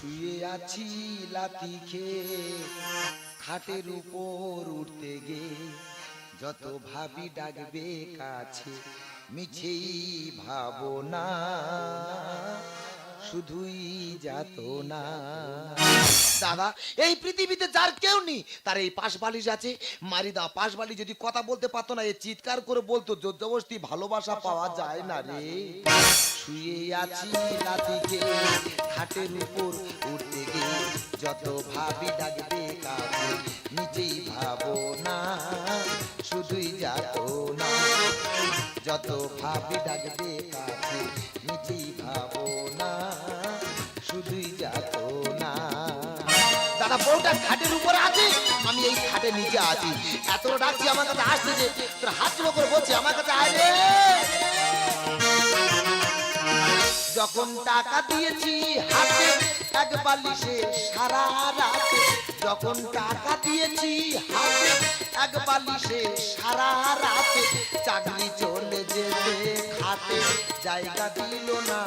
শুয়ে আছি লাতি খেয়ে। খাটের উপর উঠতে গে যত ভাবি ডাকবে কাছে, মিছেই ভাবনা, শুধুই যাত না দাদা, এই পৃথিবীতে যার কেউ নেই, তার এই পাশ বালিশ আছে। মারিদা পাশ বালিশ যদি কথা বলতে পারতো না, এ চিৎকার করে বলতো, জোরজবস্তি ভালোবাসা পাওয়া যায় না রে। শুয়ে আছি রাতিকে খাটের উপর উঠতে গিয়ে, যত ভাবি ডাকবে কাছে নিজেই ভাবো না, শুধুই যাত না। যত ভাবি ডাকবে কাছে বউটা খাটের উপরে আছে, আমি এই খাটের নিচে আছি। এত ডাকছি আমার কাছে আসছে যে, তোর হাত জোড়ো করে বলছে, আমার কাছে আয় রে। যখন টাকা দিয়েছি হাতে, এক বালিশে সারা রাত, যখন টাকা দিয়েছি হাতে, এক বালিশে সারা রাত, চাকরি চলে যেতে খাতে জায়গা দিল না।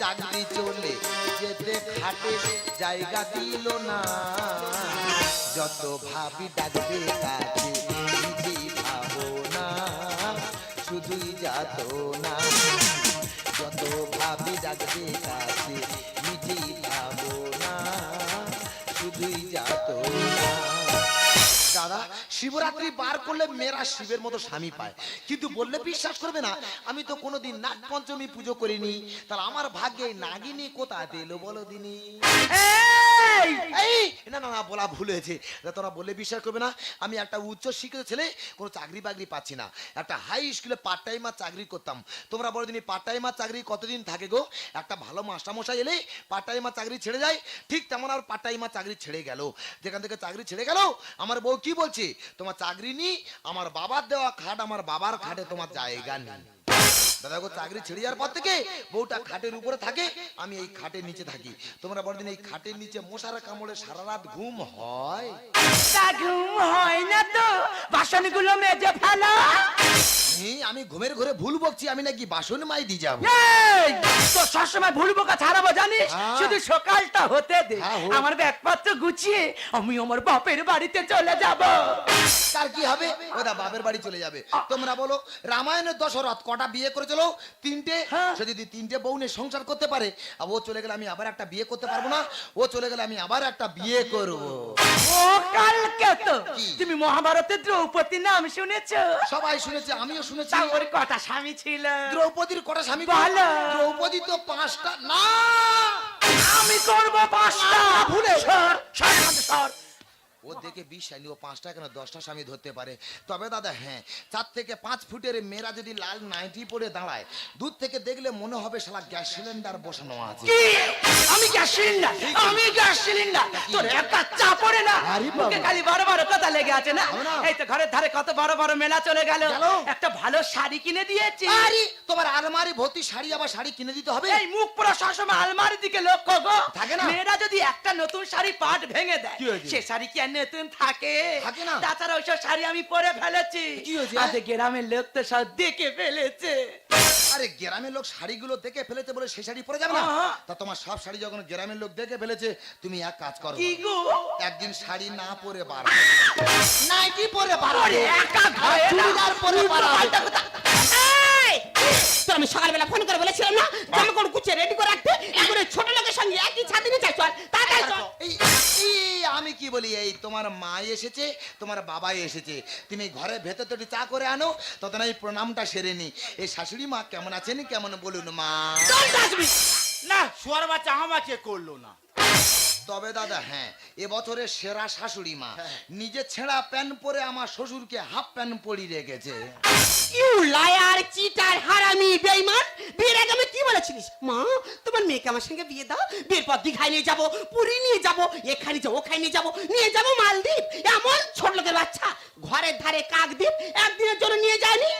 চাকরি চলে, যেতে খাটে জায়গা দিল না। যত ভাবি ডাকবে কাছে, নিজেই ভাবো না, শুধুই যাত না যত ভাবি ডাকবে কাছে, নিজেই ভাবো না, শুধুই যাত না দাদা শিবরাত্রি বার করলে মেয়েরা শিবের মতো স্বামী পায়। কিন্তু বললে বিশ্বাস করবে না, আমি তো কোনোদিন নাগ পঞ্চমী পুজো করিনি, তাহলে আমার ভাগ্যে নাগিনী কোথা দিল বলো দিনি? এই! এই। না না না বলা ভুল হয়েছে। তোরা বললে বিশ্বাস করবে না। আমি একটা উচ্চ শিক্ষিত ছেলে কোনো চাকরি বাকরি পাচ্ছি না। একটা হাই স্কুলে পার্ট টাইমার চাকরি করতাম। তোমরা বলো দিনই পার্ট টাইমার চাকরি কতদিন থাকে গো? একটা ভালো মাস্টারমশাই এলে পার্ট টাইমার চাকরি ছেড়ে যায়। ঠিক তেমন আর পার্ট টাইমার চাকরি ছেড়ে গেল। যেখান থেকে চাকরি ছেড়ে গেল আমার বউ কি বলছে? তোমার চাকরি নি আমার বাবার দেওয়া খাট আমার বাবার খাটে তোমার জায়গা নেই। দাদা গো, চাকরি ছেড়ে যাওয়ার পর থেকে বউটা খাটের উপরে থাকে, আমি এই খাটের নিচে থাকি। তোমরা বড়দিন এই খাটের নিচে মশার কামড়ে সারা রাত ঘুম হয়? ঘুম হয় না তো, বাসনগুলো মেজে ফেলো। আমি ঘুমের ঘরে ভুল বকছি আমি নাকি বাসন মাই দিয়ে যাব। এই! তো সবসময় ভুল বোকা ছাড়াবো জানিস? হ্যাঁ। শুধু সকালটা হতে দে। হ্যাঁ, হোক। আমার ব্যাগপত্র গুছিয়ে আমি আমার বাপের বাড়িতে চলে যাব। তার কি হবে? ওটা বাপের বাড়ি চলে যাবে। তোমরা বলো রামায়ণের দশরথ কটা বিয়ে করেছিল? তিনটে। হ্যাঁ। সে যদি তিনটে বউ নিয়ে সংসার করতে পারে আর ও চলে গেলে আমি আবার একটা বিয়ে করতে পারব না ও চলে গেলে আমি আবার একটা বিয়ে করব। ও কালকে তো কি? তুমি মহাভারতের দ্রৌপদী নাম শুনেছো? সবাই শুনেছে আমিও শুনেছি। তা ওর কটা স্বামী ছিল? দ্রৌপদীর কটা স্বামী ভালো দ্রৌপদী তো পাঁচটা। না! আমি করব পাঁচটা। ভুলে সর সর সর। ও দেখে বিশ আইনি ও পাঁচটা কেন দশটা স্বামী ধরতে পারে। তবে দাদা হ্যাঁ চার থেকে পাঁচ ফুটের মেয়েরা যদি লাল নাইটি পরে দাঁড়ায় দূর থেকে দেখলে মনে হবে শালা গ্যাস সিলিন্ডার বসানো আছে। আমি গ্যাস সিলিন্ডার? আমি গ্যাস সিলিন্ডার? তোর একটা চা পড়ে না? মুখে খালি বড় বড় কথা লেগে আছে না? এই তো ঘরের ধারে কত বড় বড় মেলা চলে গেল। গেল। একটা ভালো শাড়ি কিনে দিয়েছি। আরে তোমার আলমারি ভর্তি শাড়ি আবার শাড়ি কিনে দিতে হবে? এই মুখ পুরো সবসময় আলমারির দিকে লক্ষ্য গো। থাকে না। মেয়েরা যদি একটা নতুন শাড়ি পাট ভেঙে দেয় সে শাড়ি কি আর নতুন থাকে থাকে না। তাছাড়া ওইসব শাড়ি আমি পরে ফেলেছি কি হয়েছে? আজ গ্রামের লোক তো সব দেখে ফেলেছে আরে গ্রামের লোক শাড়িগুলো দেখে ফেলেছে বলে সে শাড়ি পরে যাবে না আহা। তা তোমার সব শাড়ি যখন গ্রামের লোক দেখে ফেলেছে তুমি এক কাজ করো কি গো একদিন শাড়ি না পরে বার নাইটি পরে বার ওরে একা ঘরে না। চুড়িদার পরে বার উল্টোপাল্টা কথা। এই! তোর আমি সকালবেলা ফোন করে বলেছিলাম না জামা কাপড় গুছিয়ে রেডি করে রাখতে ছোট লোকের সঙ্গে একই নিয়ে চল তাড়াতাড়ি চল এই এই, আমি কি বলি, এই তোমার মা এসেছে, তোমার বাবা এসেছে। তুমি ঘরে ভেতর তোটি চা করে আনো তখন এই প্রণামটা সেরে নি এই শাশুড়ি মা কেমন আছেন, কেমন বলুন মা? না, শোয়ার বাচ্চা আমাকে করল না। তবে দাদা হ্যাঁ এবছরের সেরা শাশুড়ি মা। নিজে ছেঁড়া প্যান্ট পরে আমার শ্বশুরকে হাফ প্যান্ট পরিয়ে রেখেছে। ইউ লায়ার চিটার হারামি বেঈমান বিয়ের আগে আমি কি বলেছিলিস? মা তোমার মেয়েকে আমার সঙ্গে বিয়ে দাও বিয়ের পর দীঘায় নিয়ে যাব পুরী নিয়ে যাব এখানে যাব ওখানে নিয়ে যাব নিয়ে যাব মালদ্বীপ। এমন ছোট লোকের বাচ্চা ঘরের ধারে কাকদ্বীপ একদিনের জন্য নিয়ে যায়নি।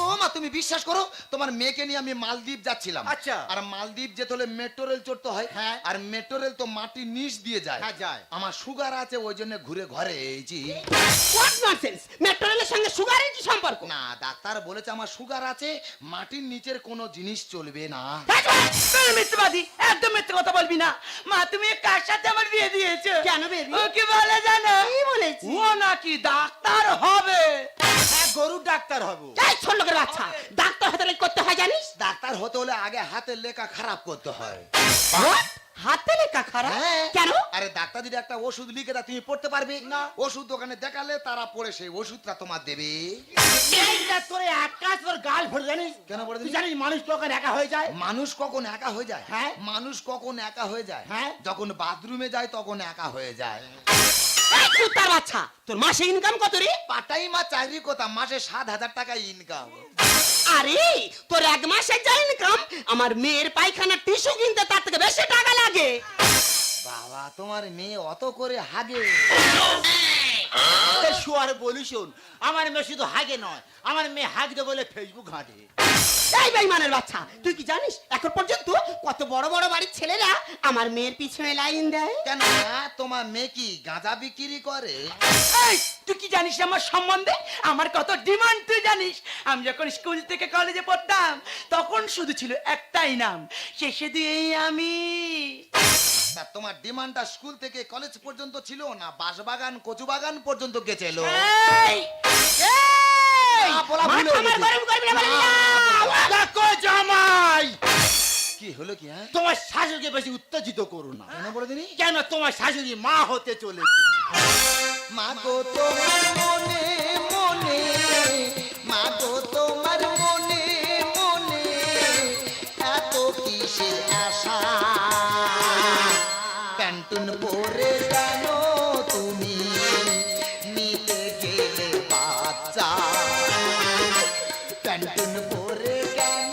ও মা তুমি বিশ্বাস করো তোমার মেয়েকে নিয়ে আমি মালদ্বীপ যাচ্ছিলাম। আচ্ছা। আর মালদ্বীপ যেতে হলে মেট্রো রেল চড়তে হয় হ্যাঁ। আর মেট্রো রেল তো মাটির নিচ দিয়ে যায়। হ্যাঁ, যায়। আমার সুগার আছে ওই জন্য ঘুরে ঘরে এইছি হোয়াট ননসেন্স মেট্রো রেলের সঙ্গে সুগারের কি সম্পর্ক? না ডাক্তার বলেছে আমার সুগার আছে মাটির নিচের কোনো জিনিস চলবে না। তুই মিথ্যাবাদী একদম মিথ্যে কথা বলবি না। মা তুমি কার সাথে আমার বিয়ে দিয়েছ? কেন বলে জানো? কি বলেছি? ও নাকি ডাক্তার হবে? হ্যাঁ গরুর ডাক্তার হব। এই ছোট লোকের বাচ্চা ডাক্তার হতে করতে হয় জানিস? ডাক্তার হতে হলে আগে হাতের লেখা খারাপ করতে হয়। What? হাতে লেখা খারাপ? হ্যাঁ। কেন? আরে ডাক্তার যদি একটা ওষুধ লিখে দেয় তুমি পড়তে পারবে। না। ওষুধ দোকানে দেখালে তারা পড়ে সেই ওষুধটা তোমার দেবে। এইটা তোর তোর গাল ভরে জানিস? কেন তুই জানিস মানুষ তখন একা হয়ে যায়? মানুষ কখন একা হয়ে যায়? হ্যাঁ। মানুষ কখন একা হয়ে যায়? হ্যাঁ। যখন বাথরুমে যায় তখন একা হয়ে যায়। তোর মাসে ইনকাম কত রে? পাটাই মা চাকরি কোথা মাসে সাত হাজার টাকা ইনকাম আরে তোর এক মাসের যা ইনকাম আমার মেয়ের পায়খানা টিস্যু কিনতে তার থেকে বেশি টাকা লাগে। বাবা তোমার মেয়ে অত করে হাগে। শুয়ার বলি শোন আমার মেয়ে শুধু হাগে নয় আমার মেয়ে হাগতে বলে ফেসবুক ঘাঁটে। এই বেইমানের বাচ্চা তুই কি জানিস? এখন পর্যন্ত কত বড় বড় বাড়ির ছেলেরা আমার মেয়ের পিছনে লাইন দেয়? কেন তোমার মেয়ে কি গাঁজা বিক্রি করে? এই তুই কি জানিস আমার সম্বন্ধে? আমার কত ডিমান্ড তুই জানিস? আমি যখন স্কুল থেকে কলেজে পড়তাম তখন শুধু ছিল একটাই নাম শেষে দিয়েই আমি। তা তোমার ডিমান্ডটা স্কুল থেকে কলেজ পর্যন্ত ছিল না বাঁশবাগান কচু বাগান পর্যন্ত গেছিল হয়ে জামাই! কি হলো কি হ্যাঁ? তোমার শাশুড়িকে বেশি উত্তেজিত করো না। কেন বলে দিনি? কেন তোমার শাশুড়ি মা হতে চলেছে? মা গো তোমার মনে মনে মা গো তোমার প্যান্টুন পরে কেন তুমি নিতে গেলে বাচ্চা প্যান্টুন পরে কেন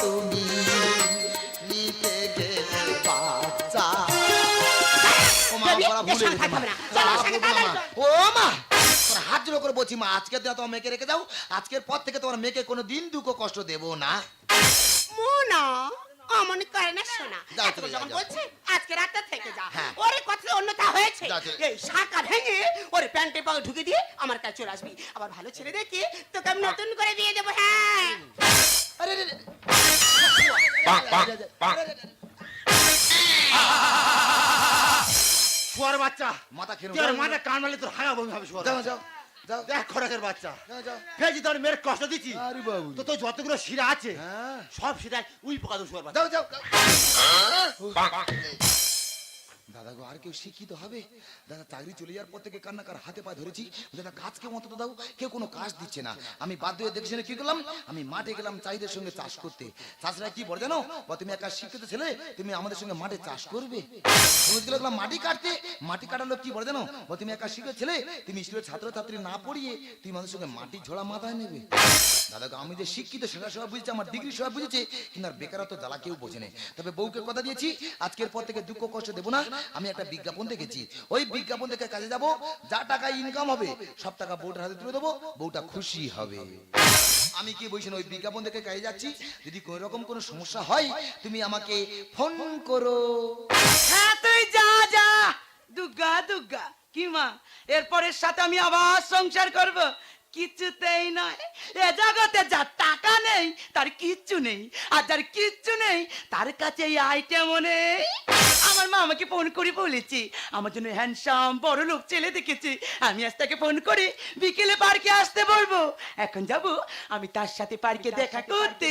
তুমি নিতে গেলে বাচ্চা ও মা, বেবি, বলা ভুল এর সঙ্গে গেছে, থাকতে মা। হবে না। চল, ওর সঙ্গে বাবা, তাড়াতাড়ি মা। চল। ও মা তোর হাত জোড়ো করে বলছি মা আজকে দিয়ে তোমার মেয়েকে রেখে যাও আজকের পর থেকে তোমার মেয়েকে কোনো দিন দুঃখ কষ্ট দেবো না মোনা অমন করে না শোনা। এত যখন বলছে আজকে রাতটা থেকে যা। হ্যাঁ। ওরে কথা অন্যতা হয়েছে। এই শাখা ভেঙে ওরে প্যান্টে পাও ঢুকে দিয়ে আমার কাছে চলে আসবি। আবার ভালো ছেলে দেখে তোকে আমি নতুন করে দিয়ে দেবো হ্যাঁ। আরে। শুয়ার বাচ্চা মাথা খেয়ে মাথা কান মারলে তোর হাগা বমি হবে শুয়ার যাও যাও দেখ খড়কের বাচ্চা। যাও। যাও তোর মেয়ের কষ্ট দিচ্ছি আরে বাবু। তো তোর যতগুলো শিরা আছে হ্যাঁ। সব শিরায় উই পোকা দোষ যাও যাও দাদা গো আর কেউ শিক্ষিত হবে? দাদা, চাকরি চলে যাওয়ার পর থেকে কান্নাকার হাতে পা ধরেছি। দাদা কাজকে অন্তত দাও, কেউ কোনো কাজ দিচ্ছে না। আমি বাধ্য হয়ে দেখছি না কি করলাম? আমি মাঠে গেলাম চাষিদের সঙ্গে চাষ করতে। চাষিরা কি বলে জানো? বা তুমি একটা শিক্ষিত ছেলে, তুমি আমাদের সঙ্গে মাঠে চাষ করবে? গেলাম মাটি কাটতে? মাটি কাটালো কি বলে জানো? বা তুমি একটা শিক্ষিত ছেলে, তুমি স্কুলের ছাত্রছাত্রী না পড়িয়ে তুমি আমাদের সঙ্গে মাটি ঝোড়া মাথায় নেবে। দাদা আমি যে শিক্ষিত, সেটা সবাই বুঝেছি, আমার ডিগ্রি সবাই বুঝেছে, কিন্তু আর বেকারত্ব জ্বালা কেউ বোঝে তবে বউকে কথা দিয়েছি, আজকের পর থেকে দুঃখ, কষ্ট দেবো না। আমি একটা বিজ্ঞাপন দেখেছি। ওই বিজ্ঞাপন দেখে কাজে যাব, যা টাকা ইনকাম হবে, সব টাকা বউটার হাতে তুলে দেবো, বউটা খুশি হবে। আমি কি বলছেন ওই বিজ্ঞাপন দেখে কাজে যাচ্ছি? যদি কোনো রকম কোনো সমস্যা হয়, তুমি আমাকে ফোন করো। হ্যাঁ তুই যা যা। দুর্গা দুর্গা কি মা? এরপরের সাথে আমি আবার সংসার করব। কিচ্ছুতেই নয়। এ জগতে যার টাকা নেই তার কিচ্ছু নেই। আর যার কিচ্ছু নেই তার কাছে এই আইটেমও নেই। আমার মা আমাকে ফোন করে বলেছি আমার জন্য হ্যান্ডসাম বড় লোক ছেলে দেখেছি। আমি আজ তাকে ফোন করে বিকেলে পার্কে আসতে বলব। এখন যাব আমি তার সাথে পার্কে দেখা করতে।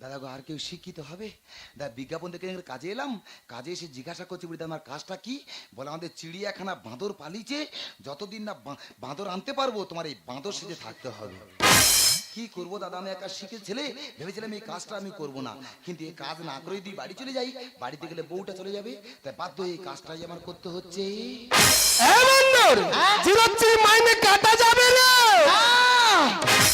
দাদা গো, আর কেউ শিক্ষিত হবে? দাদা বিজ্ঞাপন দেখে কাজে এলাম। কাজে এসে জিজ্ঞাসা করছি, বলি আমার কাজটা কি? বলে, আমাদের চিড়িয়াখানা বাঁদর পালিছে যতদিন না বাঁদর আনতে পারব, তোমার এই বাঁদর সেজে থাকতে হবে। কি করব দাদা আমি একা শিখে ছেলে? ভেবেছিলাম এই কাজটা আমি করব না। কিন্তু এই কাজ না করে যদি বাড়ি চলে যাই। বাড়িতে গেলে বউটা চলে যাবে। তাই বাধ্য এই কাজটাই আমার করতে হচ্ছে। মাইনে কাটা যাবে রে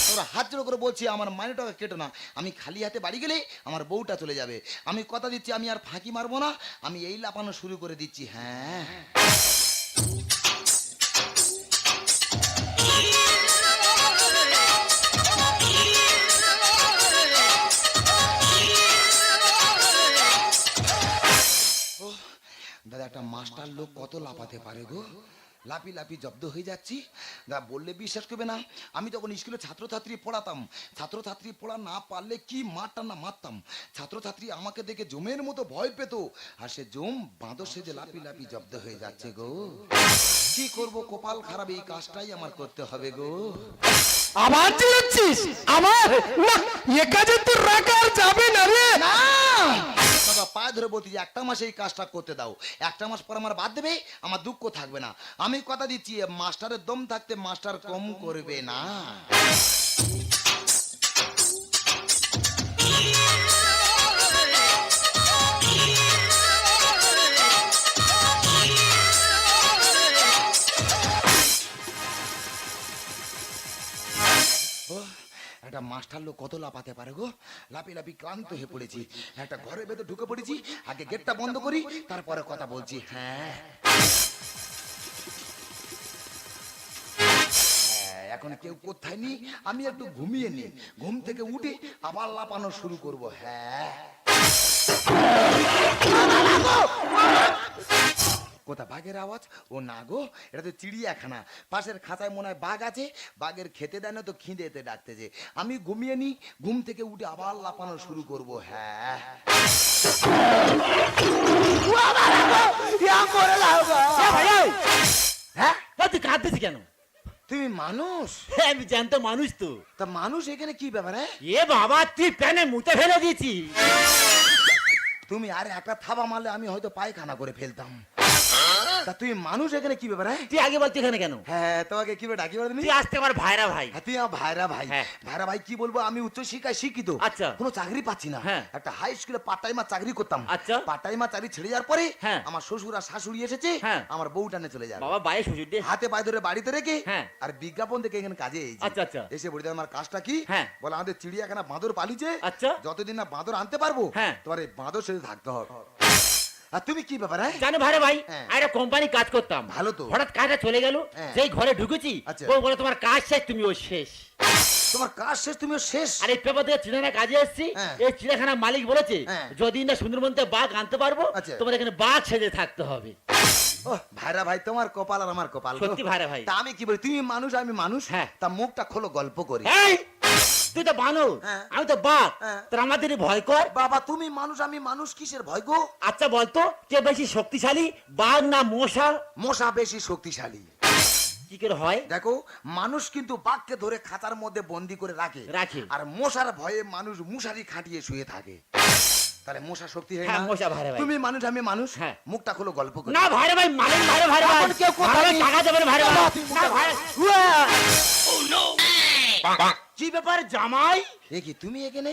তোরা হাত জোড়ো করে বলছি আমার মাইনেটাকে কেটো না। আমি খালি হাতে বাড়ি গেলে আমার বউটা চলে যাবে। আমি কথা দিচ্ছি আমি আর ফাঁকি মারবো না। আমি এই লাপানো শুরু করে দিচ্ছি হ্যাঁ। একটা মাস্টার লোক কত লাফাতে পারে গো? লাপি লাপি জব্দ হয়ে যাচ্ছি। দা বললে বিশ্বাস করবে না। আমি তখন স্কুলে ছাত্রছাত্রী পড়াতাম। ছাত্রছাত্রী পড়া না পারলে কি মারটা না মারতাম? ছাত্রছাত্রী আমাকে দেখে জমের মতো ভয় পেত। আর সে জম বাঁদর সেজে লাপি লাপি জব্দ হয়ে যাচ্ছে গো। কি করব কপাল খারাপ এই কাজটাই আমার করতে হবে গো। আবার জিরোচ্ছিস আমার? না এ কাজে তোর রাখা যাবে না রে। না! দাদা পায়ে ধরে বলছি যে একটা মাসে এই কাজটা করতে দাও। একটা মাস পর আমার বাদ দেবে, আমার দুঃখ থাকবে না। আমি কথা দিচ্ছি, মাস্টারের দম থাকতে মাস্টার কম করবে না। একটা মাস্টার লোক কত লাপাতে পারে গো? লাপি লাপি ক্লান্ত হয়ে পড়েছি। একটা ঘরের ভেতর ঢুকে পড়েছি। আগে গেটটা বন্ধ করি তারপরে কথা বলছি। হ্যাঁ। হ্যাঁ, এখন কেউ কোথায় নি আমি একটু ঘুমিয়ে নি ঘুম থেকে উঠে আবার লাপানো শুরু করব। হ্যাঁ। কোথা? বাঘের আওয়াজ? ও না গো এটা তো চিড়িয়াখানা। পাশের খাঁচায় মনে হয় বাঘ আছে বাঘের খেতে দেয় না তো খিদেতে ডাকতেছে। আমি ঘুমিয়ে নি ঘুম থেকে উঠে আবার লাপানো শুরু করব হ্যাঁ। হ্যাঁ? তুই কাঁদতেছি কেন? তুমি মানুষ? হ্যাঁ, আমি জানতো মানুষ তো। তা মানুষ এখানে কি ব্যাপার হ্যাঁ? এ বাবা তুই প্যানে মুতে ফেলে দিয়েছি তুমি আর একটা থাবা মারলে আমি হয়তো পায়খানা করে ফেলতাম। তা তুমি মানুষ এখানে কি ব্যাপার হ্যাঁ তুই আগে বলতে এখানে কেন হ্যাঁ তোমাকে কি ডাকি বলে তুই আসতে আমার ভাইরা ভাই হ্যাঁ, তুই আমার ভাইরা ভাই হ্যাঁ। ভাইরা ভাই কি বলব আমি উচ্চ শিক্ষায় শিক্ষিত আচ্ছা। কোনো চাকরি পাচ্ছি না। একটা হাই স্কুলে পার্ট টাইমার চাকরি করতাম আচ্ছা। পার্ট টাইমার চাকরি ছেড়ে যাওয়ার পরে। আমার শ্বশুর আর শাশুড়ি এসেছে। আমার বউ টানে চলে যাবে বাবা বাইরে শ্বশুর হাতে পায়ে ধরে বাড়িতে রেখে হ্যাঁ। আর বিজ্ঞাপন দেখে এখানে কাজে। আচ্ছা, আচ্ছা। এসে বলি আমার কাজটা কি হ্যাঁ। বলে আমাদের চিড়িয়াখানা বাঁদর পালিছে আচ্ছা। যতদিন না বাঁদর আনতে পারব হ্যাঁ। তোমার এই বাঁদর সাথে থাকতে হবে আর তুমি কি ব্যাপার হ্যাঁ জানো ভাইরা ভাই হ্যাঁ। একটা কোম্পানি কাজ করতাম ভালো তো। হঠাৎ কাজটা চলে গেল হ্যাঁ। যেই ঘরে ঢুকেছি আচ্ছা। বউ বলে তোমার কাজ শেষ তুমি ও শেষ তোমার কাজ শেষ তুমিও শেষ আর এই পেপার চিড়িয়াখানা কাজে এসেছি হ্যাঁ। এই চিড়িয়াখানা মালিক বলেছে হ্যাঁ। যদি না সুন্দরবন থেকে বাঘ আনতে পারব আচ্ছা। তোমার এখানে বাঘ সেজে থাকতে হবে ও ভাইরা ভাই তোমার কপাল আর আমার কপাল গো। সত্যি ভাইরা ভাই। তা আমি কি বলি তুমি মানুষ আমি মানুষ হ্যাঁ। তা মুখটা খোলো গল্প করি এই তুই তো বানর হ্যাঁ। আমি তো বাঘ। হ্যাঁ। তোর আমাদের ভয় কর। বাবা তুমি মানুষ আমি মানুষ কিসের ভয় গো? আচ্ছা বলতো কে বেশি শক্তিশালী বাঘ না মশা? মশা বেশি শক্তিশালী। কি করে হয়? দেখো মানুষ কিন্তু বাঘকে ধরে খাঁচার মধ্যে বন্দি করে রাখে। রাখে। আর মশার ভয়ে মানুষ মশারি খাটিয়ে শুয়ে থাকে। তাহলে মশা শক্তি হয় হ্যাঁ, না? মশা ভারে ভাই। তুমি মানুষ আমি মানুষ? হ্যাঁ। মুখটা খোলো গল্প করি। না ভাইরে ভাই ভাই। কেউ কোথায়। টাকা দেবেন ভাই। না ভাইরে কি ব্যাপার জামাই? কি তুমি এখানে?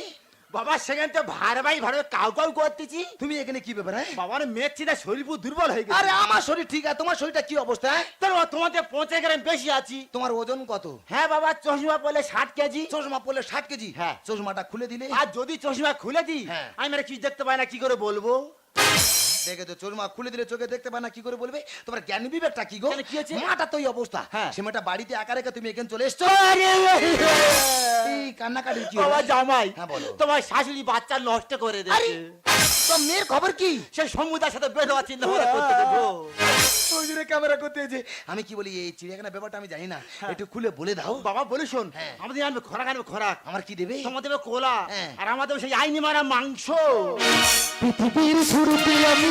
বাবা সেখানে তো ভার ভাই ভাড়া কাউ কাউ করতেছি। তুমি এখানে কি ব্যাপার হ্যাঁ? বাবার মেয়ের চিন্তা শরীর পুরো দুর্বল হয়ে গেছে। আরে আমার শরীর ঠিক আছে তোমার শরীরটা কি অবস্থা হ্যাঁ? তোর তোমাদের পৌঁছে গেলে বেশি আছি। তোমার ওজন কত? হ্যাঁ বাবা চশমা পড়লে ষাট কেজি। চশমা পড়লে ষাট কেজি? হ্যাঁ। চশমাটা খুলে দিলে? আর যদি চশমা খুলে দিই হ্যাঁ। আমি মানে কি দেখতে পাই না কি করে বলব? দেখে তো চশমা খুলে দিলে চোখে দেখতে পায় না কি করে বলবে? তোমার জ্ঞান বিবেকটা কি গো? কি হয়েছে? মাটা তো এই অবস্থা। হ্যাঁ। বাড়িতে একা রেখে তুমি এখানে চলে এসছো? এই কান্নাকাটি কি বাবা জামাই হ্যাঁ, তোমার শাশুড়ি বাচ্চা নষ্ট করে তো মেয়ের খবর কি? সে সমুদার সাথে বের ক্যামেরা করতে আমি কি বলি এই চিড়িয়াখানা ব্যাপারটা আমি জানি না। একটু খুলে বলে দাও। বাবা বলে শোন হ্যাঁ। আমাদের আনবে খোরাক আনবে খোরাক। আমার কি দেবে? তোমার দেবে কোলা হ্যাঁ। আর আমাদের সেই আইনি মারা মাংস। পৃথিবীর শুরুতে আমি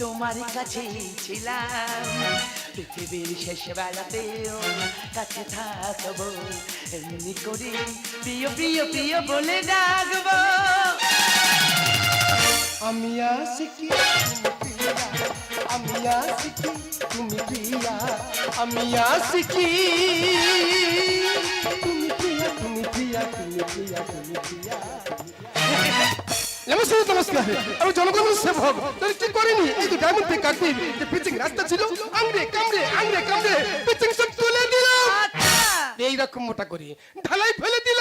তোমার কাছে ছিলাম। পৃথিবীর শেষ বেলাতেও কাছে থাকব, এমনি করে প্রিয় প্রিয় প্রিয় বলে ডাকবো। আমি প্রিয়া আমি আশিকি তুমি প্রিয়া, আমি আশিকি তুমি প্রিয়া তুমি প্রিয়া তুমি প্রিয়া তুমি প্রিয়া। নমস্কার নমস্কার আমি জনগণের সেবক তাহলে কি করিনি? এই তো ডায়মন্ড থেকে কাটবি যে পিচিং রাস্তা ছিল আংরে কামড়ে আংরে কামড়ে। পিচিং সব তুলে দিলাম। আচ্ছা। এইরকম মোটা করি। ঢালাই ফেলে দিলাম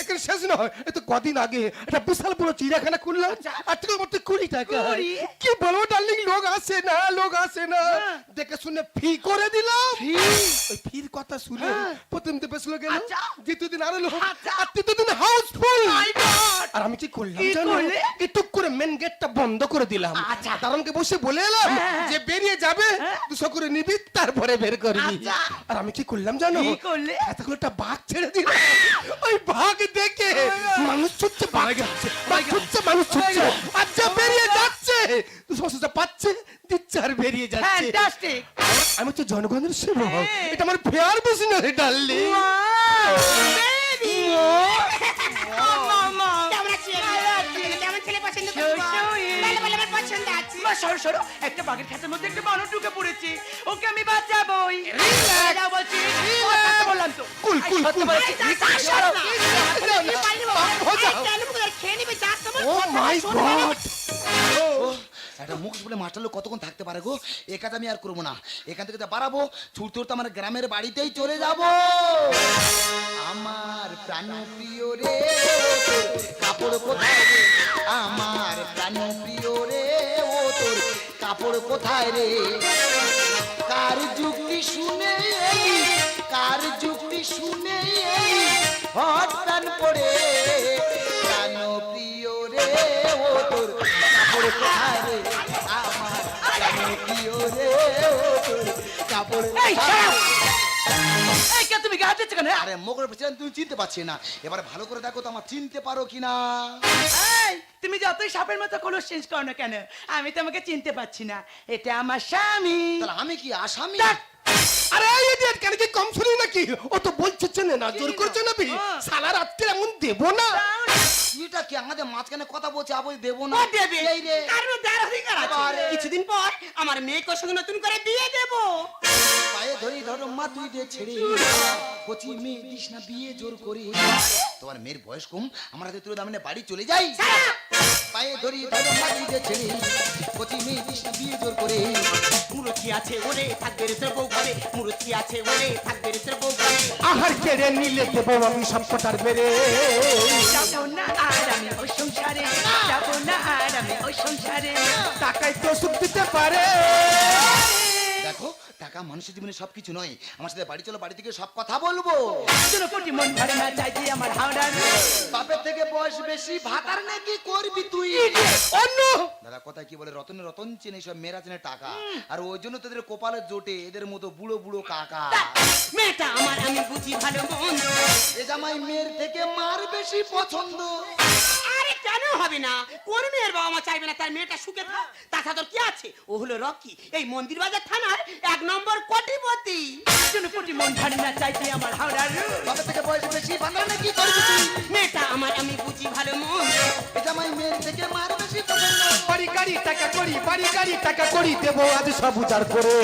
এখানে শেষ নয়। এই তো কদিন আগে একটা বিশাল বড় চিড়িয়াখানা খুললাম। আজকে মাত্র কুড়ি টাকা। কি বলব ডার্লিং লোক আসে না লোক আসে না। দেখে শুনে ফি করে দিলাম। ওই ফির কথা শুনে প্রথম দিন বেশ লোক গেল। দ্বিতীয় দিন আরও লোক। আর তৃতীয় দিন হাউসফুল আর আমি কি করলাম জানো? একটু করে মেন গেটটা বন্ধ করে দিলাম। আচ্ছা। দারণকে বসে বলে এলাম যে বেরিয়ে যাবে দুশো করে নিবি তারপরে বের করবি। আচ্ছা। আর আমি কি করলাম জানো? এতগুলো একটা বাঘ ছেড়ে দিল। ওই বাঘ দেখে মানুষ ছুটছে ভাগ ছুটছে মানুষ ছুটছে। আর যা বেরিয়ে যাচ্ছে পঞ্চাশটা পাচ্ছে দিচ্ছে আর বেরিয়ে যাচ্ছে। আমি তো জনগণের সেবক। এটা আমার ফেয়ার বিজনেস ডার্লিং। কেমন পছন্দ আছে। মা সরো সরো। একটা বাঘের খাঁচার মধ্যে একটা বানর ঢুকে পড়েছে। ওকে আমি বাঁচাবোই। বলছি বললাম তো। কুল, কুল, সত্যি। বলেছি। সরো। ও মাই গড একটা মুখ বলে মাস্টার লোক কতক্ষণ থাকতে পারে গো? এ কাজ আমি আর করব না। এখান থেকে বাড়াবো ছুটতে ছুটতে আমার গ্রামের বাড়িতেই চলে যাব। আমার প্রাণ প্রিয় রে কাপড় কোথায় আমার প্রাণ প্রিয় রে। কাপড় কোথায় রে? কার যুক্তি শুনে কার যুক্তি শুনে এলি হট প্যান পড়ে। কেন প্রিয় রে ও তোর কাপড় কোথায় রে? আমার কেন প্রিয় রে ও তোর কাপড় তুমি গা দিচ্ছ কেন? আরে মোগল প্রেসিডেন্ট তুমি চিনতে পারছি না এবার ভালো করে দেখো তো আমার চিনতে পারো কিনা এই, তুমি যতই সাপের মতো কোনো চেঞ্জ করো না কেন আমি তোমাকে চিনতে পারছি না এটা আমার স্বামী তাহলে আমি কি আসামি। আরে এই ইডিয়েট কেন কি কম শুনি নাকি? ও তো বলছে চেনে না জোর করছে না হ্যাঁ। সালা রাত্রে এমন দেব না। এটা কি আমাদের মাঝখানে কথা বলছে? আবল দেবো না। ও দেবে। এই রে। কারণ দেওয়ার অধিকার আছে। এবারে। কিছুদিন পর আমার মেয়েকে ওর সঙ্গে নতুন করে বিয়ে দেবো। পায়ে ধরি ধরো মা তুই দে ছেড়ে কচি মেয়ে দিস না বিয়ে জোর করে তোমার মেয়ের বয়স কম আমার হাতে তুলে দামনে বাড়ি চলে যাই। পায়ে ধরি ধরো দে ছেড়ে কচি মেয়ে বিয়ে জোর করে। মুরুচি আছে ওরে থাকবে রে তোর বউ ঘরে মুরুচি আছে ওরে থাকবে রে তোর বউ ঘরে। আহার কেড়ে নিলে দেবো আমি সবকটার মেরে যাব না আর আমি ওই সংসারে যাব না আর আমি ওই সংসারে। টাকায় তো সুখ দিতে পারে। দেখো টাকা মানুষের জীবনে সবকিছু নয়। আমার সাথে বাড়ি চলো বাড়ি থেকে সব কথা বলব। মন ভরে না চাইছি আমার হাওড়ার বাপের থেকে বয়স বেশি ভাতার নাকি করবি তুই? অন্য! দাদা কথা কি বলে? রতনে রতন চেনে সব মেয়েরা চেনে টাকা। আর ওই জন্য তোদের কপালে জোটে এদের মতো বুড়ো বুড়ো কাকা। মেয়েটা আমার আমি বুঝি ভালো মন্দ। এ জামাই মেয়ের থেকে মার বেশি পছন্দ। আরে চায় না? কোন মেয়ের বাবা মা চাইবে না তার মেয়েটা সুখে থাক? তাছাড়া তোর কি আছে? ও হলো রকি। এই মন্দির বাজার থানার এক নম্বর কোটিপতি। চুনুপুটি মন ভারী না চাইতে আমার হাওড়ার। বাবা থেকে বয়স বেশি বাংলা না কি করবি তুই মেয়েটা আমার আমি বুঝি ভালো মন। এ জামাই মেয়ের থেকে মার বেশি পছন্দ। বাড়ি গাড়ি টাকা করি বাড়ি গাড়ি টাকা করি দেবো আজ সব উজাড় করে।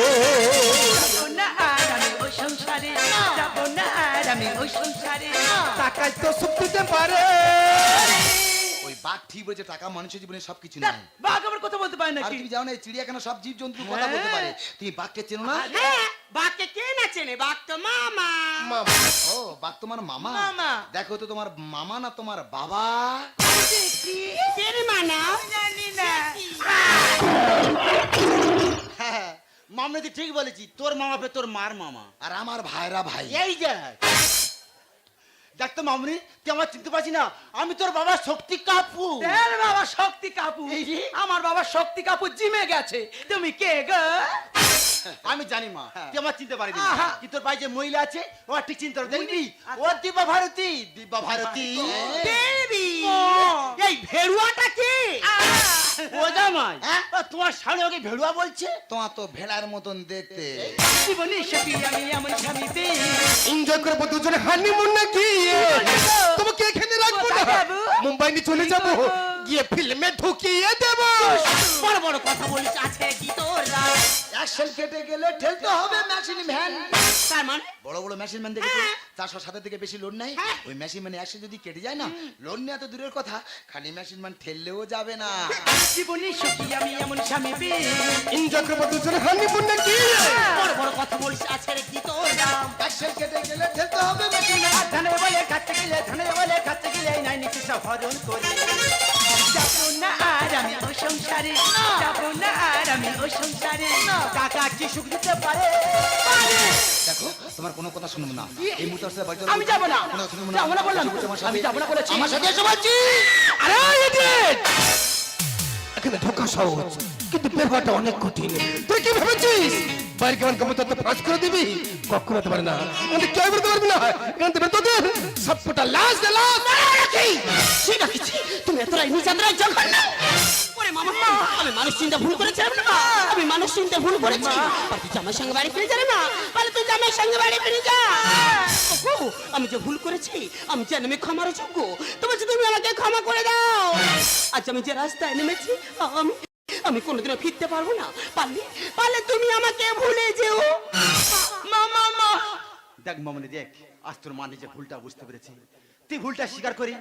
না আর আমি ওই সংসারে যাব না আর আমি ওই সংসারে। টাকায় তো সুখ দিতে পারে। বাঘ ঠিক বলেছে টাকা মানুষের জীবনে নয় বাঘ আবার কথা বলতে পারে নাকি? তুমি জানো না চিড়িয়াখানা সব জীব জন্তু কথা বলতে পারে। তুমি বাঘকে চেনো না? হ্যাঁ বাঘকে কে না চেনে? বাঘ তো মামা। ও বাঘ তোমার মামা? মামা। দেখো তো তোমার মামা না তোমার বাবা? কেন মানা? জানি না। হ্যাঁ তুই ঠিক বলেছি তোর মামা পে তোর মার মামা। আর আমার ভাইরা ভাই। এই যে। দেখ তো মামনি তুই আমার চিনতে পারছি না? আমি তোর বাবা শক্তি কাপু। বাবা শক্তি কাপু। আমার বাবা শক্তি কাপু জিমে গেছে। তুমি কে গো? আমি জানি মা তুই আমার চিনতে পারবি না। কি তোর বাড়ি যে মহিলা আছে ও ঠিক চিনতে পারবি দেখবি? ও দিবা ভারতী দিবা ভারতী। ও। এই ভেড়ুয়াটা কে? ও জামাই হ্যাঁ? তোমার সামনে ওকে ভেড়ুয়া বলছে? তোমার তো ভেড়ার মতন দেখতে। জীবনে সখী আমি এমন স্বামী পেয়ে এনজয় করব দুজনে হানিমুন না গিয়ে তোমাকে এখানে রাখব না। কোথায় যাব? মুম্বাই নিয়ে চলে যাব। গিয়ে ফিল্মে ঢুকিয়ে দেবো। বড় বড় কথা বলিস। আছে? অ্যাকশন কেটে গেলে ঠেলতে হবে মেশিন ভ্যান তার মানে? বড় বড় মেশিন ম্যান দেখেছ। চারশো সাতের থেকে বেশি লোন নেই? হ্যাঁ। ওই মেশিন ম্যান একশো যদি কেটে যায় না লোন নেওয়া তো দূরের কথা খালি মেশিন ম্যান ঠেললেও যাবে না। জীবনে সখী আমি এমন স্বামী পেয়ে এনজয় করব দুজনে হানিমুন না গিয়ে বড় বড় কথা বলিস আছে কি তোর নাম? অ্যাকশন কেটে গেলে ঠেলতে হবে মেশিন আর ধানে বলে কাটতে গেলে ধানে বলে কাটতে গেলে নাই নাকি সব হরণ করে। যাব না আমি ওই সংসারে যাব না আর আমি ওই সংসারে টাকা কি সুখ দিতে পারে? দেখো তোমার কোনো কথা শুনব না। এই মুহূর্তে বাড়ি আমি যাব না। কোনো শুনব না। বললাম। আমার সাথে। আমি যাব না বলেছি। আমার সাথে এসে বলছি। আরে idiot! এখানে ঢোকা সহজ কিন্তু হওয়াটা অনেক কঠিন। তুই কি ভেবেছিস? বাইরে কেমন কেমন তত্ত্ব ফাঁস করে দিবি? কখনো হতে পারে না। আমাদের কেউ করতে পারবি না। এখান থেকে তোদের সবকটা লাশ দে লাশ। সে ডাকিছি তুমি এতটাই নিচান্তরাই জঘন্য। ওরে মামা। আমি মানুষ চিন্তা ভুল করেছিলাম না আমি মানুষ চিন্তা ভুল করেছি। তুই জামাই সঙ্গে বাড়ি ফিরে যাবে না তাহলে তুই জামাই সঙ্গে বাড়ি ফিরে যা আমি যে ভুল করেছি আমি যে আমি ক্ষমার যোগ্য তোমার যে তুমি আমাকে ক্ষমা করে দাও। আজ আমি যে রাস্তায় নেমেছি আমি আমি কোনোদিনও ফিরতে পারব না। পারলে পারলে তুমি আমাকে ভুলে যেও। মামা মা দেখ মামনি দেখ আজ তোর মা নিজে ভুলটা বুঝতে পেরেছি। তুই ভুলটা স্বীকার করি।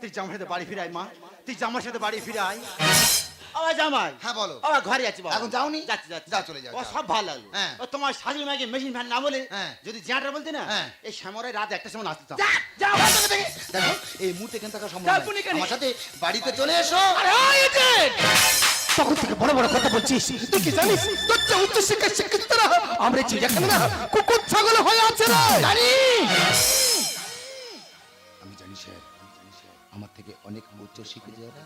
তুই জামার সাথে বাড়ি ফিরে আয় মা। তুই জামার সাথে বাড়ি ফিরে আয় আবার জামাই? হ্যাঁ, বলো। আবার ঘরে আছি বাবা এখন যাওনি? যাচ্ছি যাচ্ছি। চলে যাও, ও সব ভালো লাগল। হ্যাঁ। ও তোমার শাশুড়ি মাকে মেশিন ফ্যান না বলে হ্যাঁ। যদি বলতে না হ্যাঁ। এই রাত একটা সময় যাও দেখো। এই মুহূর্তে থাকা সম্ভব। আমার সাথে বাড়িতে চলে এসো। তখন থেকে বড় বড় কথা বলছিস। তুই কি জানিস? তোর যে উচ্চ শিক্ষিতরা আমরা চিড়িয়াখানা কুকুর ছাগল হয়ে আছে রে। জানি। অনেক শিখে যারা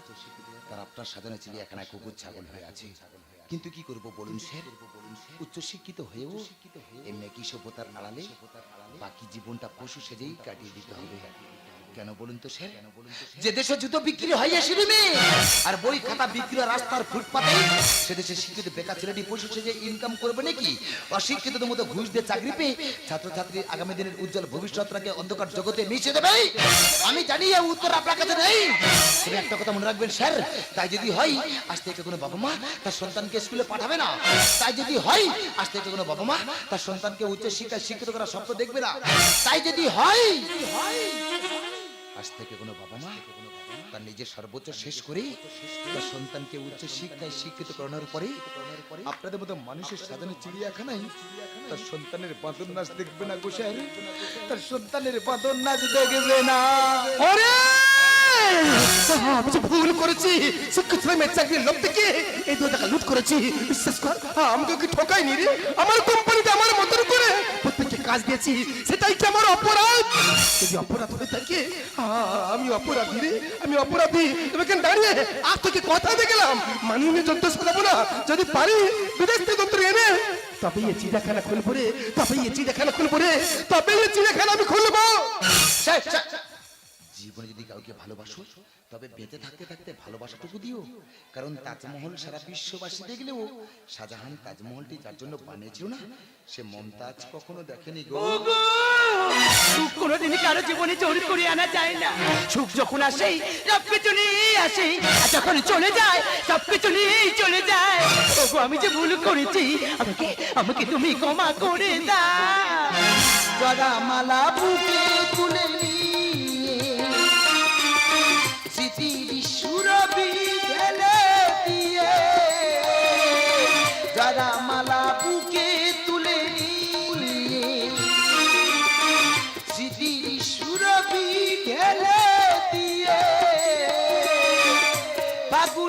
তারা আপনার সাজানো চিড়িয়াখানায় কুকুর ছাগল হয়ে আছে। কিন্তু কি করব বলুন স্যার? উচ্চ শিক্ষিত হয়েও এমনি কি সভ্যতার আড়ালে বাকি জীবনটা পশু সেজেই কাটিয়ে দিতে হবে। কেন বলুন তো স্যার? যে দেশে জুতো বিক্রি হয় আর বই খাতা বিক্রি রাস্তার ফুটপাতে সে দেশে শিক্ষিত বেকার ছেলেটি পশু সেজে ইনকাম করবে নাকি? অশিক্ষিতদের মতো ঘুষ দিয়ে চাকরি পেয়ে ছাত্রছাত্রী আগামী দিনের উজ্জ্বল ভবিষ্যৎটাকে অন্ধকার জগতে মিশে দেবে? আমি জানি উত্তর আপনার কাছে নেই। তবে একটা কথা মনে রাখবেন স্যার তাই যদি হয় আজ থেকে কোনো বাবা মা তার সন্তানকে স্কুলে পাঠাবে না। তাই যদি হয় আজ থেকে কোনো বাবা মা তার সন্তানকে উচ্চ শিক্ষায় শিক্ষিত করার স্বপ্ন দেখবে না। তাই যদি হয় থেকে কোনো বাবা মা তার নিজের সর্বোচ্চ শেষ করে তার সন্তানকে উচ্চ শিক্ষায় শিক্ষিত করানোর পরে আপনাদের মতো মানুষের সাজানো চিড়িয়াখানায় তার সন্তানের বাঁধন নাচ দেখবে না গোসাই তার সন্তানের বাঁধন নাচ দেখবে না। আমি যে ভুল করেছি। শিক্ষিত মেয়ের চাকরির লোক থেকে এই দু টাকা লুট করেছি। বিশ্বাস কর আমি তোকে ঠকাইনি রে? আমার কোম্পানিতে আমার মতন করে। প্রত্যেককে কাজ দিয়েছি, সেটাই কি আমার অপরাধ? যদি অপরাধ হয়ে থাকে আমি অপরাধী রে, আমি অপরাধী। তুমি কেন দাঁড়িয়ে আর তোকে কথা দিয়ে গেলাম মাননীয় যন্ত্র সাজাবো না। যদি পারি, বিদেশ থেকে যন্ত্র এনে তবে এই চিড়িয়াখানা খুলবো রে। তবে এই চিড়িয়াখানা খুলবো রে। তবে এই চিড়িয়াখানা আমি খুলবো। জীবনে যদি কাউকে ভালোবাসো, তবে বেঁচে থাকতে থাকতে ভালোবাসাটুকু দিও। কারণ তাজমহল সারা বিশ্ববাসী দেখলেও শাহজাহান তাজমহলটি যার জন্য বানিয়েছিল না, সে মমতাজ কখনো দেখেনি গো। কারও জীবনে আনা যায় না। সুখ যখন আসে, সব কিছু নিয়েই আসে। যখন চলে যায়, সব কিছু নিয়েই চলে যায়। আমি যে ভুল করেছি, আমাকে আমাকে তুমি ক্ষমা করে দাও। জরা মালা বুকে তুলে নিয়ে বাবু